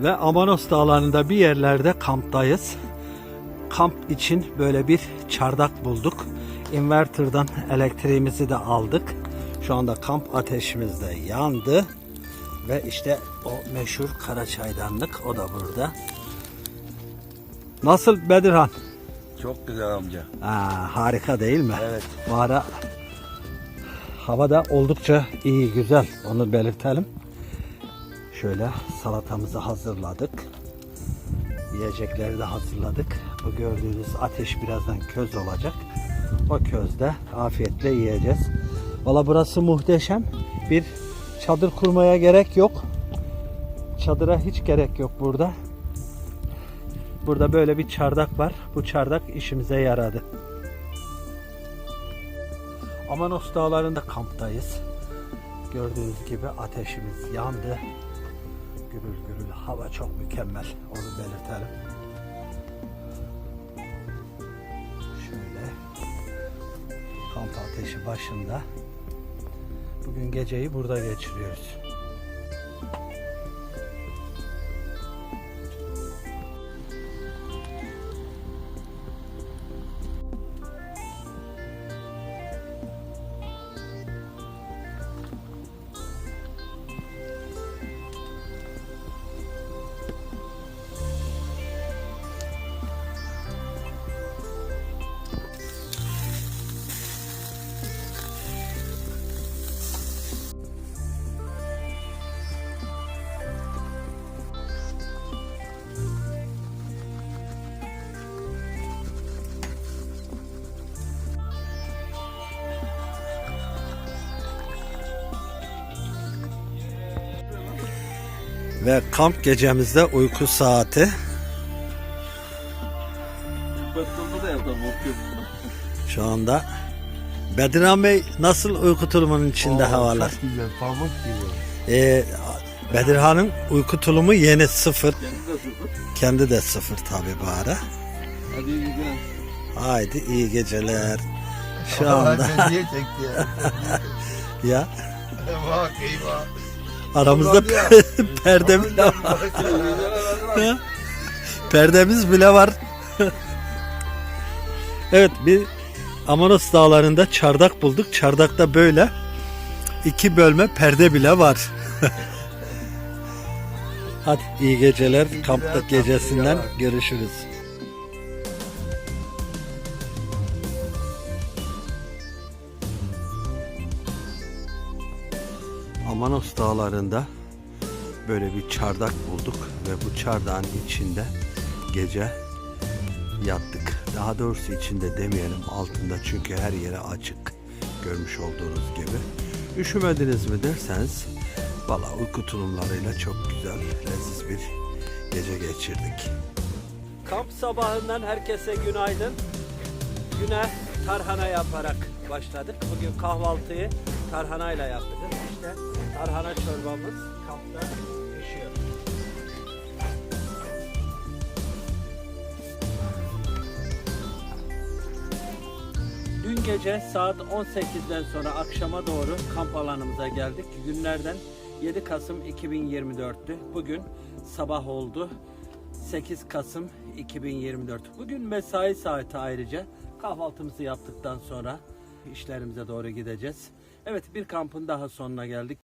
Ve Amanos dağlarında bir yerlerde kamptayız. Kamp için böyle bir çardak bulduk. Inverter'dan elektriğimizi de aldık. Şu anda kamp ateşimiz de yandı. Ve işte o meşhur kara çaydanlık o da burada. Nasıl Bedirhan? Çok güzel amca. Aa, harika değil mi? Evet. Bu ara hava da oldukça iyi, güzel. Onu belirtelim. Şöyle salatamızı hazırladık. Yiyecekleri de hazırladık. Bu gördüğünüz ateş birazdan köz olacak. O közde afiyetle yiyeceğiz. Valla burası muhteşem. Bir çadır kurmaya gerek yok. Çadıra hiç gerek yok burada. Burada böyle bir çardak var. Bu çardak işimize yaradı. Amanos dağlarında kamptayız. Gördüğünüz gibi ateşimiz yandı. Gürül gürül hava çok mükemmel. Onu belirtelim. Şöyle kamp ateşi başında. Bugün geceyi burada geçiriyoruz. Ve kamp gecemizde uyku saati. Şu anda Bedirhan Bey nasıl uyku tulumunun içinde havalar? Çok güzel, pamuk gibi. Ee, Bedirhan'ın uyku tulumu yeni sıfır. Kendi de sıfır. Kendi de sıfır tabi bu ara. Hadi iyi güzel. Haydi iyi geceler. Şu anda Niye çekti ya? ya Bak eyvah. Aramızda perde bile var. Perdemiz bile var. evet bir Amanos dağlarında çardak bulduk. Çardakta böyle iki bölme perde bile var. Hadi iyi geceler. Kampta gecesinden görüşürüz. Amanos dağlarında böyle bir çardak bulduk ve bu çardağın içinde gece yattık. Daha doğrusu içinde demeyelim altında çünkü her yere açık görmüş olduğunuz gibi. Üşümediniz mi derseniz valla uyku tulumlarıyla çok güzel leziz bir gece geçirdik. Kamp sabahından herkese günaydın. Güne tarhana yaparak başladık. Bugün kahvaltıyı tarhanayla yaptık. Tarhana çorbamız kampta pişiyor. Dün gece saat 18'den sonra akşama doğru kamp alanımıza geldik. Günlerden 7 Kasım 2024'tü. Bugün sabah oldu. 8 Kasım 2024. Bugün mesai saati ayrıca kahvaltımızı yaptıktan sonra işlerimize doğru gideceğiz. Evet bir kampın daha sonuna geldik.